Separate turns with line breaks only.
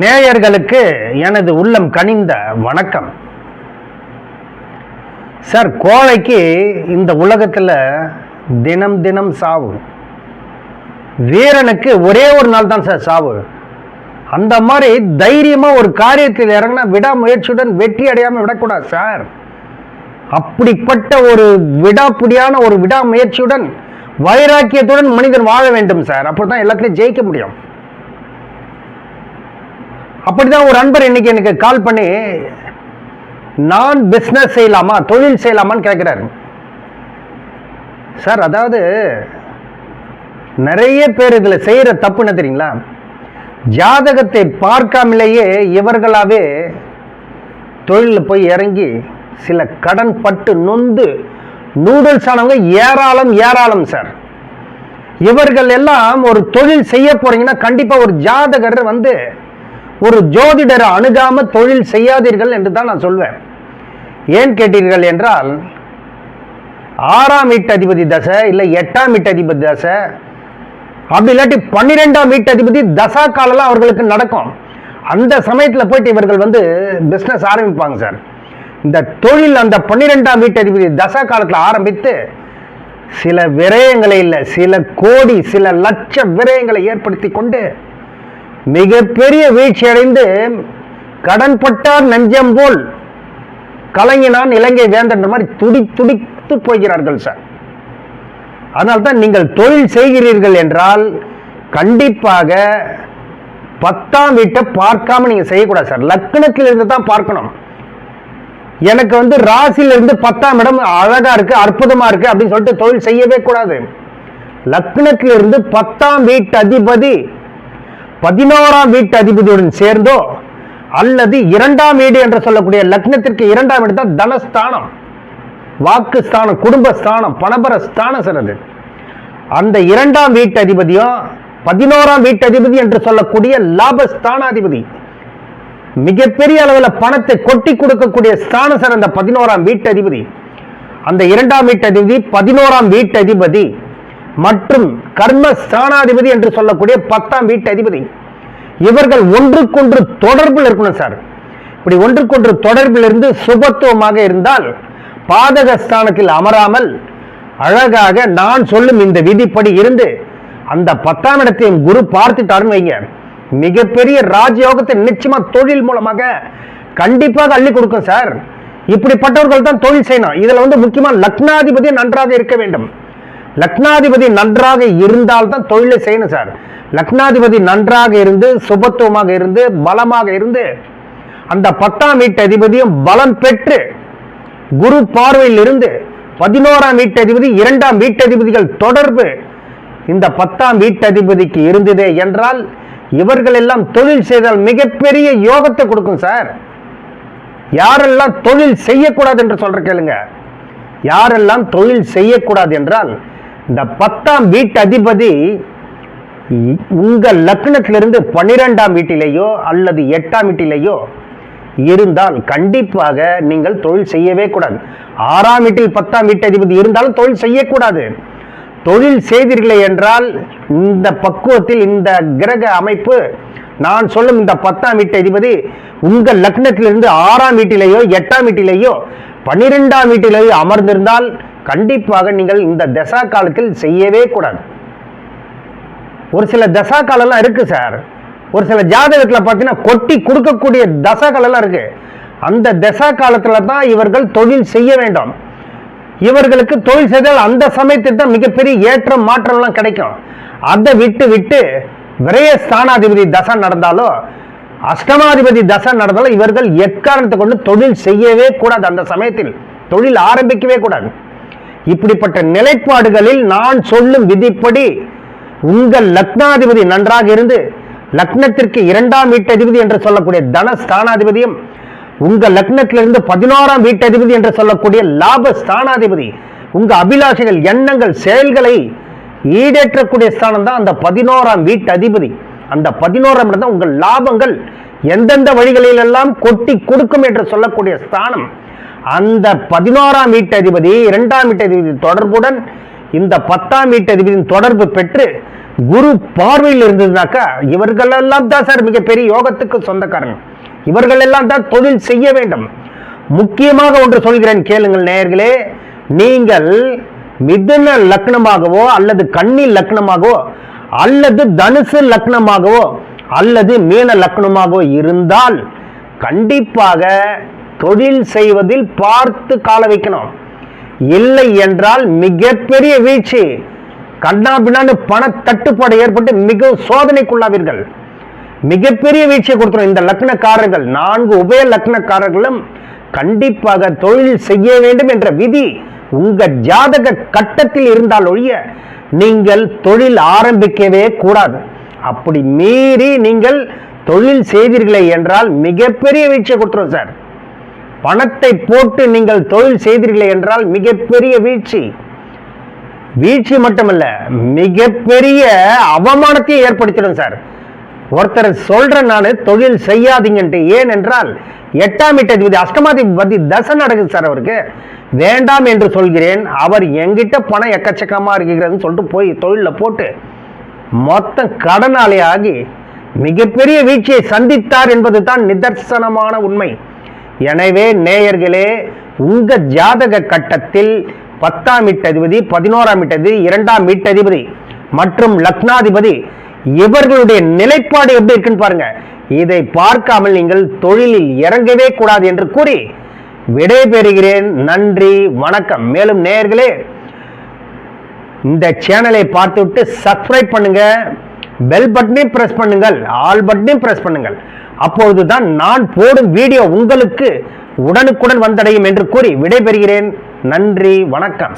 நேயர்களுக்கு எனது உள்ளம் கனிந்த வணக்கம். சார் கோழைக்கு இந்த உலகத்தில் தினம் தினம் சாவு. வீரனுக்கு ஒரே ஒரு நாள் தான் சார் சாவு. அந்த மாதிரி தைரியமாக ஒரு காரியத்தில் இறங்கினா விடாமுயற்சியுடன் வெற்றி அடையாமல் விடக்கூடாது சார். அப்படிப்பட்ட ஒரு விடாப்பிடியான ஒரு விடாமுயற்சியுடன் வைராக்கியத்துடன் மனிதன் வாழ வேண்டும் சார். அப்போ தான் எல்லாத்துலையும் ஜெயிக்க முடியும். அப்படிதான் ஒரு அன்பர் இன்னைக்கு எனக்கு கால் பண்ணி நான் பிஸ்னஸ் செய்யலாமா? தொழில் செய்யலாமான்னு கேட்குறாரு. சார் அதாவது நிறைய பேர் இதில் செய்கிற தப்புன்னு தெரியுங்களா? ஜாதகத்தை பார்க்காமலேயே இவர்களாகவே தொழிலில் போய் இறங்கி சில கடன் பட்டு நொந்து நூடுல்ஸ் ஆனவங்க ஏராளம் ஏராளம் சார். இவர்கள் எல்லாம் ஒரு தொழில் செய்ய போறீங்கன்னா கண்டிப்பாக ஒரு ஜாதகர் வந்து ஒரு ஜோதிடரை அணுகாம தொழில் செய்யாதீர்கள் என்று தான் நான் சொல்வேன். ஏன் கேட்டீர்கள் என்றால் ஆறாம் வீட்டு அதிபதி தசை இல்லை எட்டாம் வீட்டு அதிபதி தசை அப்படி இல்லாட்டி பன்னிரெண்டாம் வீட்டு அதிபதி தசா காலெல்லாம் அவர்களுக்கு நடக்கும். அந்த சமயத்தில் போயிட்டு இவர்கள் வந்து பிஸ்னஸ் ஆரம்பிப்பாங்க சார். இந்த தொழில் அந்த பன்னிரெண்டாம் வீட்டு அதிபதி தசா காலத்தில் ஆரம்பித்து சில விரயங்களை இல்லை சில கோடி சில லட்ச விரயங்களை ஏற்படுத்தி கொண்டு மிகப்பெரிய வீழ்ச்சி அடைந்து கடன்பட்டார் நெஞ்சம் போல் கலங்கினான் இலங்கை வேந்தன் மாதிரி துடி துடித்து போகிறார்கள் சார் அதனால்தான் நீங்கள் தொழில் செய்கிறீர்கள் என்றால் கண்டிப்பாக பத்தாம் வீட்டை பார்க்காம நீங்க செய்யக்கூடாது சார் லக்னத்திலிருந்து தான் பார்க்கணும். எனக்கு வந்து ராசியிலிருந்து பத்தாம் இடம் அழகா இருக்கு அற்புதமா இருக்கு அப்படின்னு சொல்லிட்டு தொழில் செய்யவே கூடாது. லக்னத்திலிருந்து பத்தாம் வீட்டு அதிபதி பதினோராம் வீட்டு அதிபதியுடன் சேர்ந்தோ அல்லது இரண்டாம் வீடு என்று சொல்லக்கூடிய லக்னத்திற்கு இரண்டாம் வீடு தான் தனஸ்தானம் வாக்கு ஸ்தானம் குடும்பஸ்தானம் பணபர ஸ்தானம் சிறந்தது. அந்த இரண்டாம் வீட்டு அதிபதியும் பதினோராம் வீட்டு அதிபதி என்று சொல்லக்கூடிய லாபஸ்தானாதிபதி மிகப்பெரிய அளவில் பணத்தை கொட்டி கொடுக்கக்கூடிய ஸ்தானம் சிறந்த அந்த பதினோராம் வீட்டு அதிபதி. அந்த இரண்டாம் வீட்டு அதிபதி பதினோராம் வீட்டு அதிபதி மற்றும் கர்ம ஸ்தானாதிபதி என்று சொல்லக்கூடிய பத்தாம் வீட்டு அதிபதி. இவர்கள் ஒன்றுக்கொன்று தொடர்பில் இருக்கணும் சார். இப்படி ஒன்றுக்கொன்று தொடர்பில் இருந்து சுபத்துவமாக இருந்தால் பாதக ஸ்தானத்தில் அமராமல் அழகாக நான் சொல்லும் இந்த விதிப்படி இருந்து அந்த பத்தாம் இடத்தையும் குரு பார்த்துட்டாருன்னு வைங்க. மிகப்பெரிய ராஜயோகத்தை நிச்சயமா தொழில் மூலமாக கண்டிப்பாக அள்ளி கொடுக்கும் சார். இப்படிப்பட்டவர்கள் தான் தொழில் செய்யணும். இதில் வந்து முக்கியமாக லக்னாதிபதி நன்றாக இருக்க வேண்டும். லக்னாதிபதி நன்றாக இருந்தால் தான் தொழிலை செய்யணும் சார். லக்னாதிபதி நன்றாக இருந்து சுபத்துவமாக இருந்து பலமாக இருந்து அந்த பத்தாம் வீட்டு அதிபதியும் பலம் பெற்று குரு பார்வையில் இருந்து பதினோராம் வீட்டு அதிபதி இரண்டாம் வீட்டு அதிபதிகள் தொடர்பு இந்த பத்தாம் வீட்டு அதிபதிக்கு இருந்ததே என்றால் இவர்கள் எல்லாம் தொழில் செய்தால் மிகப்பெரிய யோகத்தை கொடுக்கும் சார். யாரெல்லாம் தொழில் செய்யக்கூடாது என்று சொல்ற கேளுங்க. யாரெல்லாம் தொழில் செய்யக்கூடாது என்றால் இந்த பத்தாம் வீட்டு அதிபதி உங்கள் லக்னத்திலிருந்து பன்னிரெண்டாம் வீட்டிலேயோ அல்லது எட்டாம் வீட்டிலேயோ இருந்தால் கண்டிப்பாக நீங்கள் தொழில் செய்யவே கூடாது. ஆறாம் வீட்டில் பத்தாம் வீட்டு அதிபதி இருந்தாலும் தொழில் செய்யக்கூடாது. தொழில் செய்தீர்களே என்றால் இந்த பக்குவத்தில் இந்த கிரக அமைப்பு நான் சொல்லும் இந்த பத்தாம் வீட்டு அதிபதி உங்கள் லக்னத்திலிருந்து ஆறாம் வீட்டிலேயோ எட்டாம் வீட்டிலேயோ பன்னிரெண்டாம் வீட்டிலேயோ அமர்ந்திருந்தால் கண்டிப்பாக நீங்கள் இந்த தசா காலத்தில் செய்யவே கூடாது. ஒரு சில தசா காலம்லாம் இருக்கு சார். ஒரு சில ஜாதகத்தில் பார்த்தீங்கன்னா கொட்டி கொடுக்கக்கூடிய தசா காலம்லாம் இருக்கு. அந்த தசா காலத்தில் தான் இவர்கள் தொழில் செய்ய வேண்டும். இவர்களுக்கு தொழில் செய்தால் அந்த சமயத்தில் தான் மிகப்பெரிய ஏற்றம் மாற்றம்லாம் கிடைக்கும். அதை விட்டு விட்டு விரைய ஸ்தானாதிபதி தசை நடந்தாலோ அஷ்டமாதிபதி தசை நடந்தாலும் இவர்கள் எக்காரணத்தை கொண்டு தொழில் செய்யவே கூடாது. அந்த சமயத்தில் தொழில் ஆரம்பிக்கவே கூடாது. இப்படிப்பட்ட நிலைப்பாடுகளில் நான் சொல்லும் விதிப்படி உங்கள் லக்னாதிபதி நன்றாக இருந்து லக்னத்திற்கு இரண்டாம் வீட்டதிபதி என்று சொல்லக்கூடிய தனஸ்தானாதிபதியும் உங்கள் லக்னத்திலிருந்து பதினோராம் வீட்டதிபதி என்று சொல்லக்கூடிய லாப ஸ்தானாதிபதி உங்கள் அபிலாஷைகள் எண்ணங்கள் செயல்களை ஈடேற்றக்கூடிய ஸ்தானம் தான் அந்த பதினோராம் வீட்டு அதிபதி அந்த பதினோராம் இடம் தான் உங்கள் லாபங்கள் எந்தெந்த வழிகளிலெல்லாம் கொட்டி கொடுக்கும் என்று சொல்லக்கூடிய ஸ்தானம். அந்த பதினோராம் வீட்டு அதிபதி இரண்டாம் வீட்டு அதிபதி தொடர்புடன் இந்த பத்தாம் வீட்டு அதிபதியின் தொடர்பு பெற்று குரு பார்வையில் இருந்ததுனாக்கா இவர்களெல்லாம் தான் சார் மிகப்பெரிய யோகத்துக்கு சொந்தக்காரங்க. இவர்கள் எல்லாம் தான் தொழில் செய்ய வேண்டும். முக்கியமாக ஒன்று சொல்கிறேன் கேளுங்கள் நேயர்களே நீங்கள் மிதுன லக்னமாகவோ அல்லது கன்னி லக்னமாகவோ அல்லது தனுசு லக்னமாகவோ அல்லது மீன லக்னமாகவோ இருந்தால் கண்டிப்பாக தொழில் செய்வதில் பார்த்து கால வைக்கணும். இல்லை என்றால் மிகப்பெரிய வீழ்ச்சி. கண்ணா பண தட்டுப்பாடு ஏற்பட்டு மிகவும் சோதனைக்குள்ளாவீர்கள். மிகப்பெரிய வீழ்ச்சியை கொடுத்துரும் இந்த லக்னக்காரர்கள். நான்கு உபய லக்னக்காரர்களும் கண்டிப்பாக தொழில் செய்ய வேண்டும் என்ற விதி உங்க ஜாதக கட்டத்தில் இருந்தால் ஒழிய நீங்கள் தொழில் ஆரம்பிக்கவே கூடாது. அப்படி மீறி நீங்கள் தொழில் செய்தீர்களே என்றால் மிகப்பெரிய வீழ்ச்சியை கொடுத்துரும் சார். பணத்தை போட்டு நீங்கள் தொழில் செய்தீர்களே என்றால் மிகப்பெரிய வீழ்ச்சி. வீழ்ச்சி மட்டுமல்ல மிகப்பெரிய அவமானத்தையும் ஏற்படுத்திடும் சார். ஒருத்தர் சொல்றேன் நான் தொழில் செய்யாதீங்கன்ட்டு ஏன் என்றால் எட்டாம் அதிபதி அஷ்டமாதிபதி தசை நடக்குது சார் அவருக்கு. வேண்டாம் என்று சொல்கிறேன் அவர் எங்கிட்ட பணம் எக்கச்சக்கமாக இருக்கிறதுன்னு சொல்லிட்டு போய் தொழிலில் போட்டு மொத்தம் கடனாளி ஆகி மிகப்பெரிய வீழ்ச்சியை சந்தித்தார் என்பது தான் நிதர்சனமான உண்மை. எனவே நேயர்களே உங்க ஜாதக கட்டத்தில் பத்தாம் வீட்டதிபதி பதினோராம் வீட்டதிபதி இரண்டாம் அதிபதி மற்றும் லக்னாதிபதி இவர்களுடைய நிலைப்பாடு எப்படி இருக்குன்னு பாருங்க. இதை பார்க்காமல் நீங்கள் தொழிலில் இறங்கவே கூடாது என்று கூறி விடைபெறுகிறேன். நன்றி வணக்கம். மேலும் நேயர்களே இந்த சேனலை பார்த்துவிட்டு சப்ஸ்கிரைப் பண்ணுங்க. பெல் பட்டனையும் பிரஸ் பண்ணுங்கள். ஆல் பட்டனையும் பிரஸ் பண்ணுங்கள். அப்பொழுதுதான் நான் போடும் வீடியோ உங்களுக்கு உடனுக்குடன் வந்தடையும் என்று கூறி விடைபெறுகிறேன். நன்றி வணக்கம்.